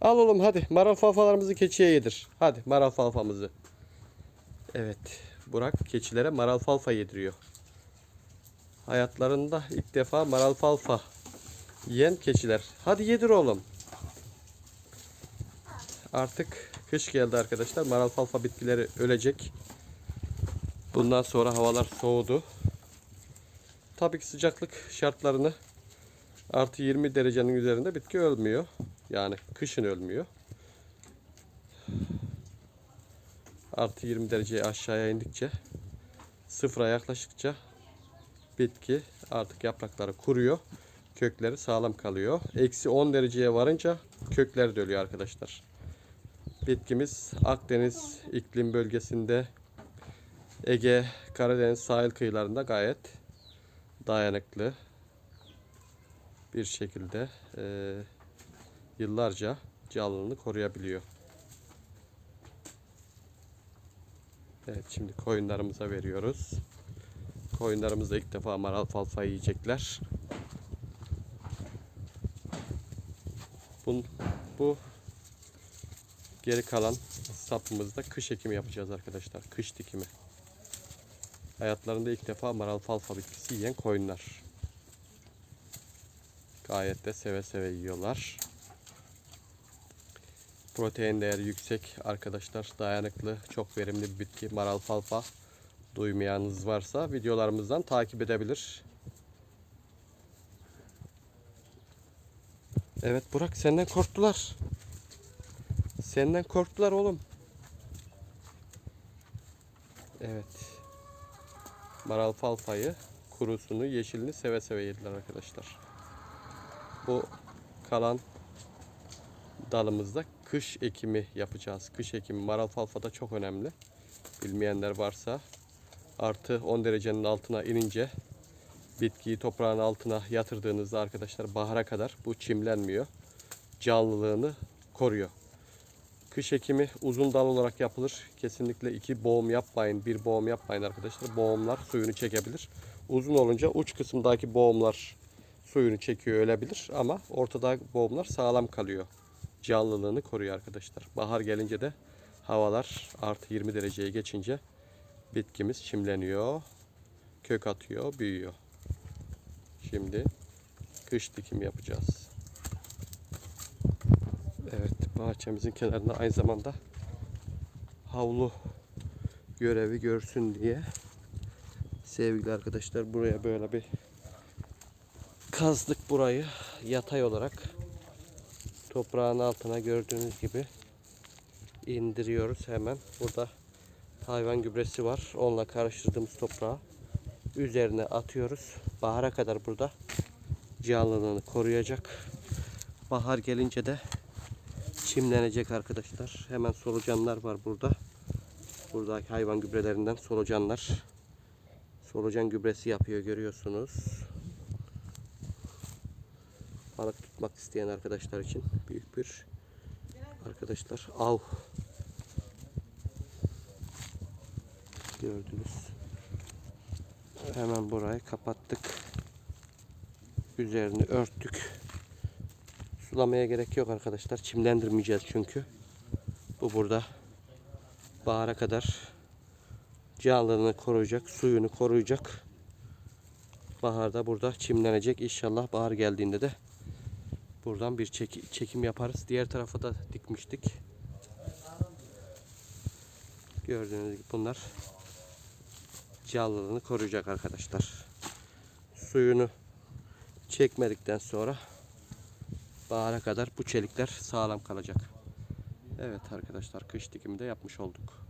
Al oğlum hadi maral falfalarımızı keçiye yedir. Hadi maral falfamızı. Evet. Burak keçilere maral falfa yediriyor. Hayatlarında ilk defa maral falfa yiyen keçiler. Hadi yedir oğlum. Artık kış geldi arkadaşlar. Maral falfa bitkileri ölecek. Bundan sonra havalar soğudu. Tabii ki sıcaklık şartlarını artı 20 derecenin üzerinde bitki ölmüyor. Yani kışın ölmüyor. Artı 20 dereceye aşağıya indikçe sıfıra yaklaştıkça bitki artık yaprakları kuruyor. Kökleri sağlam kalıyor. Eksi 10 dereceye varınca kökler de ölüyor arkadaşlar. Bitkimiz Akdeniz iklim bölgesinde Ege, Karadeniz sahil kıyılarında gayet dayanıklı bir şekilde eee, yıllarca canlılığını koruyabiliyor. Evet şimdi koyunlarımıza veriyoruz. Koyunlarımız da ilk defa maral falfa yiyecekler. Bu, bu geri kalan sapımızda kış ekimi yapacağız arkadaşlar. Kış dikimi. Hayatlarında ilk defa maral falfa bitkisi yiyen koyunlar. Gayet de seve seve yiyorlar. Protein değeri yüksek arkadaşlar. Dayanıklı, çok verimli bir bitki. Maral falfa duymayanınız varsa videolarımızdan takip edebilir. Evet Burak senden korktular. Senden korktular oğlum. Evet. Maral falfayı, kurusunu, yeşilini seve seve yediler arkadaşlar. Bu kalan dalımızda kış ekimi yapacağız. Kış ekimi maral falfa da çok önemli. Bilmeyenler varsa artı 10 derecenin altına inince bitkiyi toprağın altına yatırdığınızda arkadaşlar bahara kadar bu çimlenmiyor. Canlılığını koruyor. Kış ekimi uzun dal olarak yapılır. Kesinlikle iki boğum yapmayın. Bir boğum yapmayın arkadaşlar. Boğumlar suyunu çekebilir. Uzun olunca uç kısımdaki boğumlar suyunu çekiyor ölebilir ama ortadaki boğumlar sağlam kalıyor. Canlılığını koruyor arkadaşlar. Bahar gelince de havalar artı 20 dereceye geçince bitkimiz çimleniyor. Kök atıyor, büyüyor. Şimdi kış dikim yapacağız. Evet, bahçemizin kenarında aynı zamanda havlu görevi görsün diye sevgili arkadaşlar buraya böyle bir kazdık burayı yatay olarak toprağın altına gördüğünüz gibi indiriyoruz hemen. Burada hayvan gübresi var. Onunla karıştırdığımız toprağı üzerine atıyoruz. Bahara kadar burada canlılığını koruyacak. Bahar gelince de çimlenecek arkadaşlar. Hemen solucanlar var burada. Buradaki hayvan gübrelerinden solucanlar. Solucan gübresi yapıyor görüyorsunuz. Balık tutmak isteyen arkadaşlar için büyük bir arkadaşlar av gördünüz. Hemen burayı kapattık. Üzerini örttük. Sulamaya gerek yok arkadaşlar. Çimlendirmeyeceğiz çünkü. Bu burada bahara kadar canlılığını koruyacak, suyunu koruyacak. Baharda burada çimlenecek. İnşallah bahar geldiğinde de buradan bir çek- çekim yaparız. Diğer tarafa da dikmiştik. Gördüğünüz gibi bunlar canlılığını koruyacak arkadaşlar. Suyunu çekmedikten sonra bahara kadar bu çelikler sağlam kalacak. Evet arkadaşlar kış dikimi de yapmış olduk.